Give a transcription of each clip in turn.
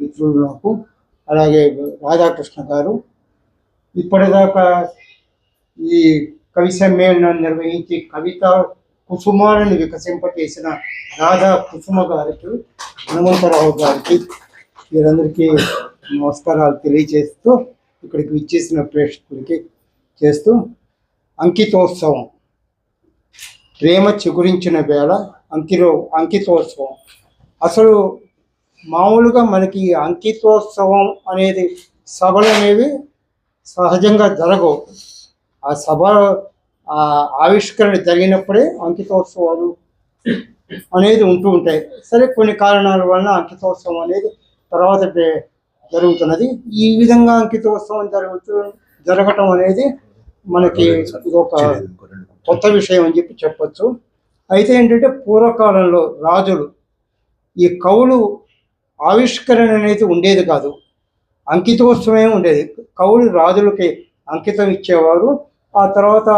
మిత్రులు నాకు అలాగే రాధాకృష్ణ గారు. ఇప్పటిదాకా ఈ కవి సమ్మేళనం నిర్వహించి కవిత కుసుమాలను వికసింపచేసిన రాధా కుసుమ గారికి హనుమంతరావు గారికి వీరందరికీ నమస్కారాలు తెలియజేస్తూ ఇక్కడికి విచ్చేసిన ప్రేక్షకులకి చేస్తూ అంకితోత్సవం. ప్రేమ చిగురించిన వేళ అంకిరో అంకితోత్సవం. అసలు మామూలుగా మనకి అంకితోత్సవం అనేది సభలు అనేవి సహజంగా జరగవు. ఆ సభ ఆవిష్కరణ జరిగినప్పుడే అంకితోత్సవాలు అనేది ఉంటూ ఉంటాయి. సరే కొన్ని కారణాల వలన అంకితోత్సవం అనేది తర్వాత జరుగుతున్నది. ఈ విధంగా అంకితోత్సవం జరుగుతూ జరగటం అనేది మనకి ఇది ఒక కొత్త విషయం అని చెప్పి చెప్పొచ్చు. అయితే ఏంటంటే పూర్వకాలంలో రాజులు ఈ కవులు ఆవిష్కరణ అనేది ఉండేది కాదు. అంకితోత్సవమే ఉండేది. కవులు రాజులకి అంకితం ఇచ్చేవారు. ఆ తర్వాత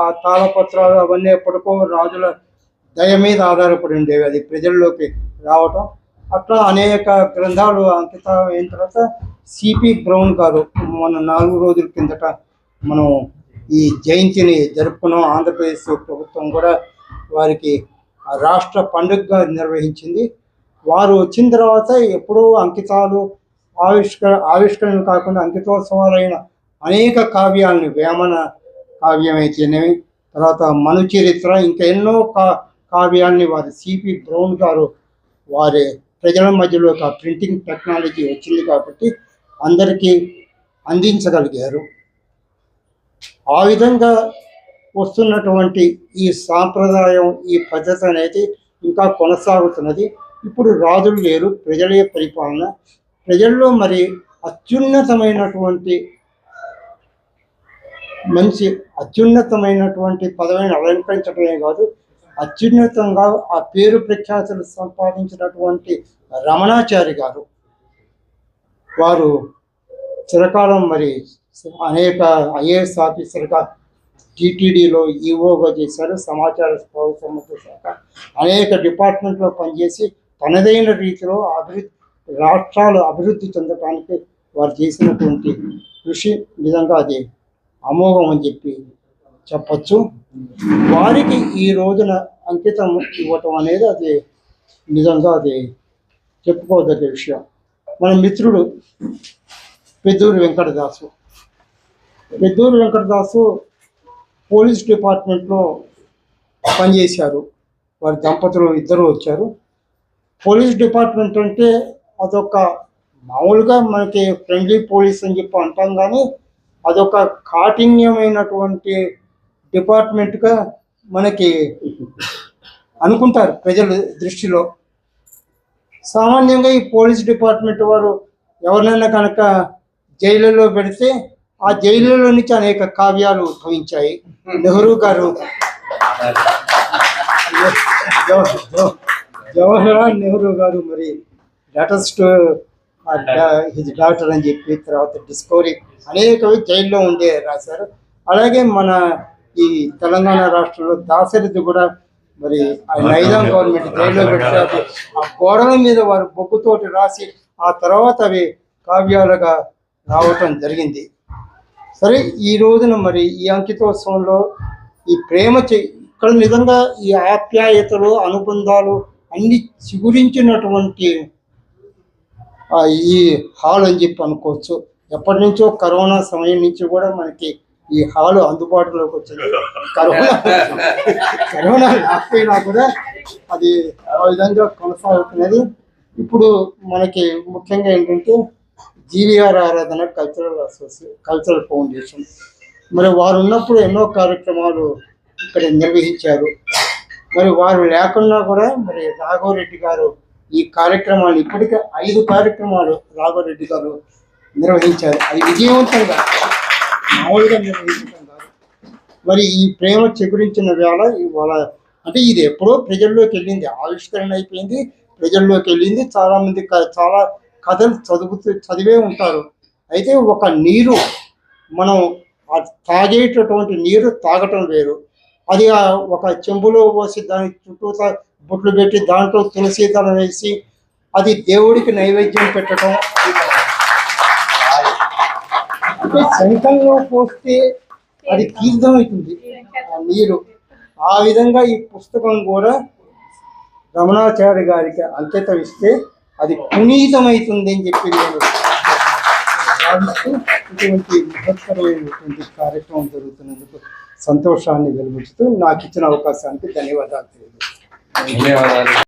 ఆ తాళపత్రాలు అవన్నీ ఎప్పటికో రాజుల దయ మీద ఆధారపడి ఉండేవి. అది ప్రజల్లోకి రావటం. అట్లా అనేక గ్రంథాలు అంకితం అయిన తర్వాత సిపి బ్రౌన్ గారు మన నాలుగు రోజుల కిందట మనం ఈ జయంతిని జరుపుకున్నాం. ఆంధ్రప్రదేశ్ ప్రభుత్వం కూడా వారికి రాష్ట్ర పండుగగా నిర్వహించింది. వారు వచ్చిన తర్వాత ఎప్పుడూ అంకితాలు ఆవిష్కర ఆవిష్కరణలు కాకుండా అంకితోత్సవాలైన అనేక కావ్యాలని వేమన కావ్యం అయితేనేమి తర్వాత మను చరిత్ర ఇంకా ఎన్నో కా కావ్యాల్ని వారి సిపి బ్రౌన్ గారు వారి ప్రజల మధ్యలో ఒక ప్రింటింగ్ టెక్నాలజీ వచ్చింది కాబట్టి అందరికీ అందించగలిగారు. ఆ విధంగా వస్తున్నటువంటి ఈ సాంప్రదాయం ఈ పద్ధతి అనేది ఇంకా కొనసాగుతున్నది. ఇప్పుడు రాజులు లేరు. ప్రజలే పరిపాలన ప్రజల్లో మరి అత్యున్నతమైనటువంటి మంచి అత్యున్నతమైనటువంటి పదవిని అలంకరించడమే కాదు అత్యున్నతంగా ఆ పేరు ప్రఖ్యాతులు సంపాదించినటువంటి రమణాచారి గారు. వారు చిరకాలం మరి అనేక ఐఏఎస్ ఆఫీసర్గా టీటీడీలో ఈఓగా చేశారు సమాచార ప్రభుత్వం శాఖ అనేక డిపార్ట్మెంట్లో పనిచేసి తనదైన రీతిలో అభివృద్ధి రాష్ట్రాలు అభివృద్ధి చెందడానికి వారు చేసినటువంటి కృషి నిజంగా అది అమోఘం అని చెప్పి చెప్పచ్చు. వారికి ఈ రోజున అంకితం ఇవ్వటం అనేది అది నిజంగా అది చెప్పుకోదగ్గ విషయం. మన మిత్రుడు పెద్దూరు వెంకటదాసు. పెద్దూరు వెంకటదాసు పోలీస్ డిపార్ట్మెంట్లో పనిచేశారు. వారి దంపతులు ఇద్దరు వచ్చారు. పోలీస్ డిపార్ట్మెంట్ అంటే అదొక మామూలుగా మనకి ఫ్రెండ్లీ పోలీస్ అని చెప్పి అంటాం కానీ అదొక కాఠిన్యమైనటువంటి డిపార్ట్మెంట్గా మనకి అనుకుంటారు ప్రజల దృష్టిలో. సామాన్యంగా ఈ పోలీస్ డిపార్ట్మెంట్ వారు ఎవరినైనా కనుక జైలులో పెడితే ఆ జైలులో నుంచి అనేక కావ్యాలు ఉద్భవించాయి. నెహ్రూ గారు. జవహర్లాల్ నెహ్రూ గారు మరి లేటెస్ట్ హిజ్ డాక్టర్ అని చెప్పి తర్వాత డిస్కవరీ అనేకవి జైల్లో ఉండే రాశారు. అలాగే మన ఈ తెలంగాణ రాష్ట్రంలో దాశరథి కూడా మరి ఆ నైజాం గవర్నమెంట్ జైల్లో పెట్టారు. ఆ గోడల మీద వారు బొగ్గుతోటి రాసి ఆ తర్వాత అవి కావ్యాలుగా రావటం జరిగింది. సరే ఈ రోజున మరి ఈ అంకితోత్సవంలో ఈ ప్రేమ చె- ఇక్కడ నిజంగా ఈ ఆప్యాయతలు అనుబంధాలు అన్ని చిగురించినటువంటి ఈ హాల్ అని చెప్పి అనుకోవచ్చు. ఎప్పటి నుంచో కరోనా సమయం నుంచి కూడా మనకి ఈ హాల్ అందుబాటులోకి వచ్చింది. కరోనా కరోనా రాకపోయినా కూడా అది ఆ విధంగా కొనసాగుతున్నది. ఇప్పుడు మనకి ముఖ్యంగా ఏంటంటే జీవీఆర్ ఆరాధన కల్చరల్ అసోసియే కల్చరల్ ఫౌండేషన్. మరి వారు ఉన్నప్పుడు ఎన్నో కార్యక్రమాలు ఇక్కడ నిర్వహించారు. మరి వారు లేకున్నా కూడా మరి రాఘవరెడ్డి గారు ఈ కార్యక్రమాలు ఇప్పటికే ఐదు కార్యక్రమాలు రాఘవరెడ్డి గారు నిర్వహించారు. అది విజయవంతంగా మామూలుగా నిర్వహించడం కాదు. మరి ఈ ప్రేమ చిగురించిన వేళ ఇవాళ అంటే ఇది ఎప్పుడో ప్రజల్లోకి వెళ్ళింది. ఆవిష్కరణ అయిపోయింది ప్రజల్లోకి వెళ్ళింది. చాలామంది క- చాలా కథలు చదువుతూ చదివే ఉంటారు. అయితే ఒక నీరు మనం తాగేటటువంటి నీరు తాగటం వేరు. అది ఒక చెంబులో పోసి దాని చుట్టూ బొట్లు పెట్టి దాంట్లో తులసి దళం వేసి అది దేవుడికి నైవేద్యం పెట్టడం అంటే శంఖంలో పోస్తే అది తీర్థం అవుతుంది. ఆ నీరు. ఆ విధంగా ఈ పుస్తకం కూడా రమణాచార్య గారికి అంకితం ఇస్తే అది పునీతమవుతుంది అని చెప్పి నేను భావిస్తూ ఇటువంటి మహత్తరమైనటువంటి కార్యక్రమం జరుగుతున్నందుకు సంతోషాన్ని వెలుగుతూ నాకు ఇచ్చిన అవకాశానికి ధన్యవాదాలు తెలియజేస్తున్నాను. ధన్యవాదాలు.